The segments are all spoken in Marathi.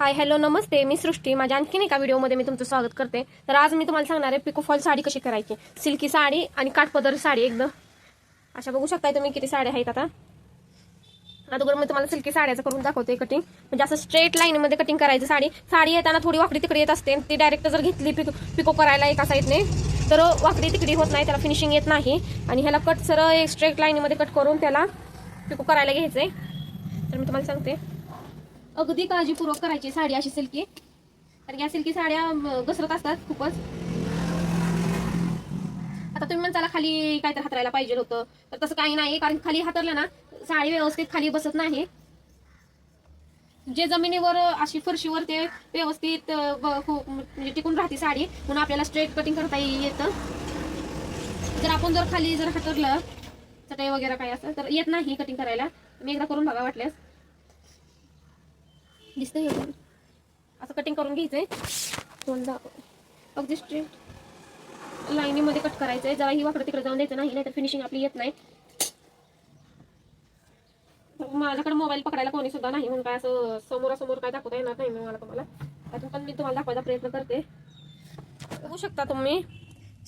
हाय हॅलो नमस्ते. मी सृष्टी. माझ्या आणखीन एका व्हिडिओमध्ये मी तुमचं स्वागत करते. तर आज मी तुम्हाला सांगणार आहे पिकोफॉल साडी कशी करायची. सिल्की साडी आणि काठपदर साडी एकदम अशा बघू शकताय तुम्ही किती साड्या आहेत आता. अगोदर मी तुम्हाला सिल्की साड्याचं करून दाखवते कटिंग म्हणजे असं स्ट्रेट लाईनमध्ये कटिंग करायचं साडी. साडी येताना थोडी वाकडी तिकडे येत असते. ती डायरेक्ट जर घेतली पिको पिको करायला एका साईडने तर वाकडी तिकडी होत नाही त्याला फिनिशिंग येत नाही. आणि ह्याला कट सरळ स्ट्रेट लाईनमध्ये कट करून त्याला पिको करायला घ्यायचंय. तर मी तुम्हाला सांगते. अगदी काळजीपूर्वक करायची साडी अशी सिल्की. कारण या सिल्की साड्या घसरत असतात खूपच. आता तुम्ही म्हणताला खाली काहीतरी हातरायला पाहिजे होतं. तर तसं काही नाही कारण खाली हातरलं ना साडी व्यवस्थित खाली बसत नाही. जे जमिनीवर अशी फरशीवर ते व्यवस्थित ब- म्हणजे टिकून राहते साडी म्हणून आपल्याला स्ट्रेट कटिंग करता येतं. जर आपण जर खाली जर हातरलं चटई वगैरे काय असं तर येत नाही कटिंग करायला. मी एकदा करून बघा वाटल्यास. दिसतंय असं कटिंग करून घ्यायचंय. दोन दाखव. अगदी स्ट्रेट लाईनीमध्ये कट करायचंय. जरा ही वाकडं तिकडे जाऊन द्यायचं नाही नाहीतर फिनिशिंग आपली येत नाही. माझ्याकडे मोबाईल पकडायला कोणी सुद्धा नाही म्हणून काय असं समोरासमोर काय दाखवता येणार नाही मला तुम्हाला. त्यातून पण मी तुम्हाला दाखवायचा प्रयत्न करते. बघू शकता तुम्ही.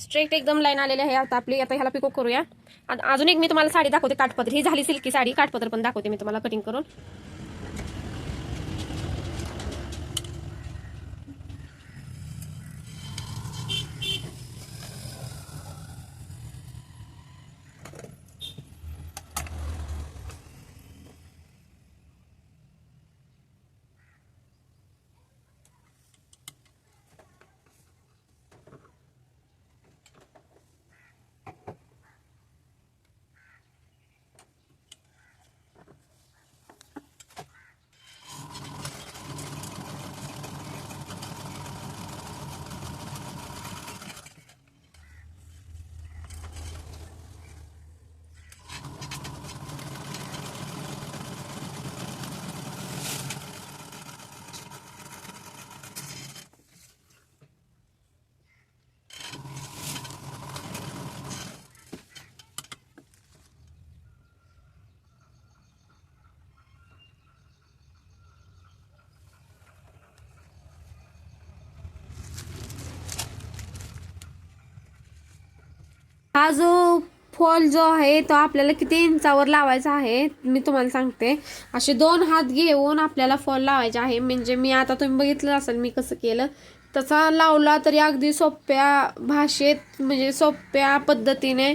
स्ट्रेट एकदम लाईन आलेली आहे आता आपली. आता ह्याला पिको करूया. अजून एक मी तुम्हाला साडी दाखवते काठपत्र ही झाली सिल्की साडी. काठपत्र पण दाखवते मी तुम्हाला कटिंग करून. हा जो फॉल जो आहे तो आपल्याला किती इंचावर लावायचा आहे मी तुम्हाला सांगते. असे दोन हात घेऊन आपल्याला फॉल लावायचे आहे. म्हणजे मी आता तुम्ही बघितलं असेल मी कसं केलं. तसा लावला तरी अगदी सोप्या भाषेत म्हणजे सोप्या पद्धतीने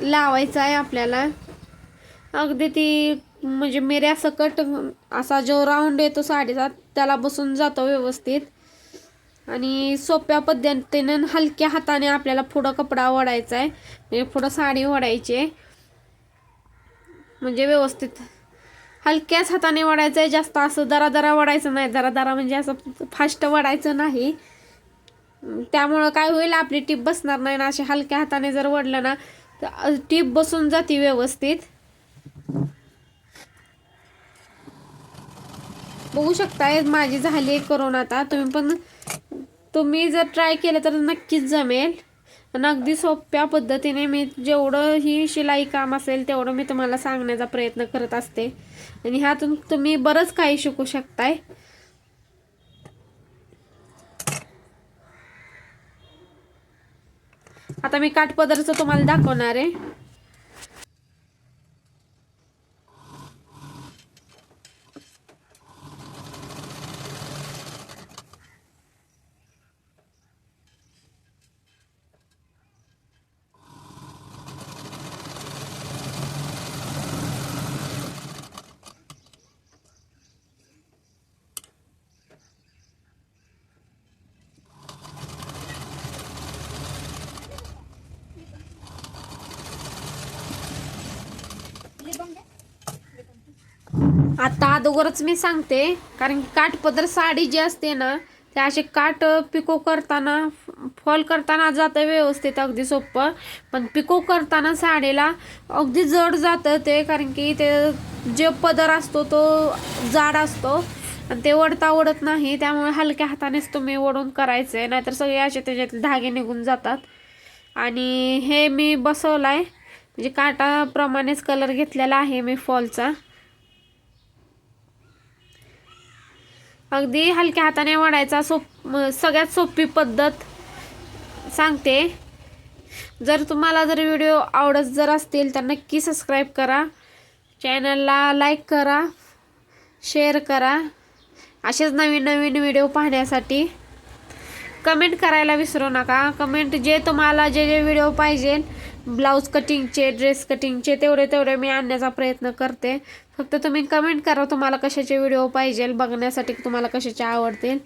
लावायचा आहे आपल्याला. अगदी ती म्हणजे मेऱ्या सकट असा जो राऊंड येतो साडीचा त्याला बसून जातो व्यवस्थित. आणि सोप्या पद्धतीने हलक्या हाताने आपल्याला पुढं कपडा ओढायचा आहे म्हणजे पुढं साडी ओढायची आहे. म्हणजे व्यवस्थित. हलक्याच हाताने ओढायचं आहे जास्त असं दरा दरा ओढायचं नाही. दरा दरा म्हणजे असं फास्ट ओढायचं नाही. त्यामुळं काय होईल आपली टीप बसणार नाही ना. अशी हलक्या हाताने जर ओढलं ना तर टीप बसून जाते व्यवस्थित. बघू शकताय माझी झाली आहे करून आता. तुम्ही पण तुम्ही जर ट्राय केलं तर नक्कीच जमेल. आणि अगदी सोप्या पद्धतीने मी जेवढं ही शिलाई काम असेल तेवढं मी तुम्हाला सांगण्याचा प्रयत्न करत असते. आणि ह्यातून तुम्ही बरंच काही शिकू शकताय. आता मी काठपदरचं तुम्हाला दाखवणार आहे. आता अगोदरच मी सांगते कारण की काठपदर साडी जी असते ना ते असे काठ पिको करताना फॉल करताना जातं व्यवस्थित अगदी सोपं. पण पिको करताना साडीला अगदी जड जातं ते कारण की ते जे पदर असतो तो जाड असतो. आणि ते ओढता ओढत नाही त्यामुळे हलक्या हातानेच तुम्ही ओढून करायचे नाहीतर सगळे असे त्याच्यातले धागे निघून जातात. आणि हे मी बसवलं आहे म्हणजे काटाप्रमाणेच कलर घेतलेला आहे मी फॉलचा. अगदी हलक्या हाताने वडायचा सोप सगळ्यात सोपी पद्धत सांगते. जर तुम्हाला जर व्हिडिओ आवडत जर असतील तर नक्की सबस्क्राईब करा. चॅनलला लाईक करा शेअर करा. असेच नवीन नवीन व्हिडिओ पाहण्यासाठी. कमेंट करायला विसरू नका. कमेंट जे तुम्हाला जे जे व्हिडिओ पाहिजे ब्लाऊज कटिंगचे ड्रेस कटिंगचे तेवढे तेवढे मी आणण्याचा प्रयत्न करते. फक्त तुम्ही कमेंट करा तुम्हाला कशाचे व्हिडिओ पाहिजे बघण्यासाठी तुम्हाला कशाचे आवडतील.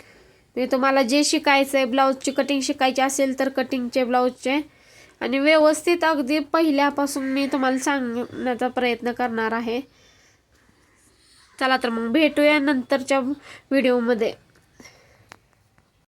मी तुम्हाला जे शिकायचं आहे ब्लाऊजची कटिंग शिकायची असेल तर कटिंगचे ब्लाऊजचे आणि व्यवस्थित अगदी पहिल्यापासून मी तुम्हाला सांगण्याचा प्रयत्न करणार आहे. चला तर मग भेटूया नंतरच्या व्हिडिओमध्ये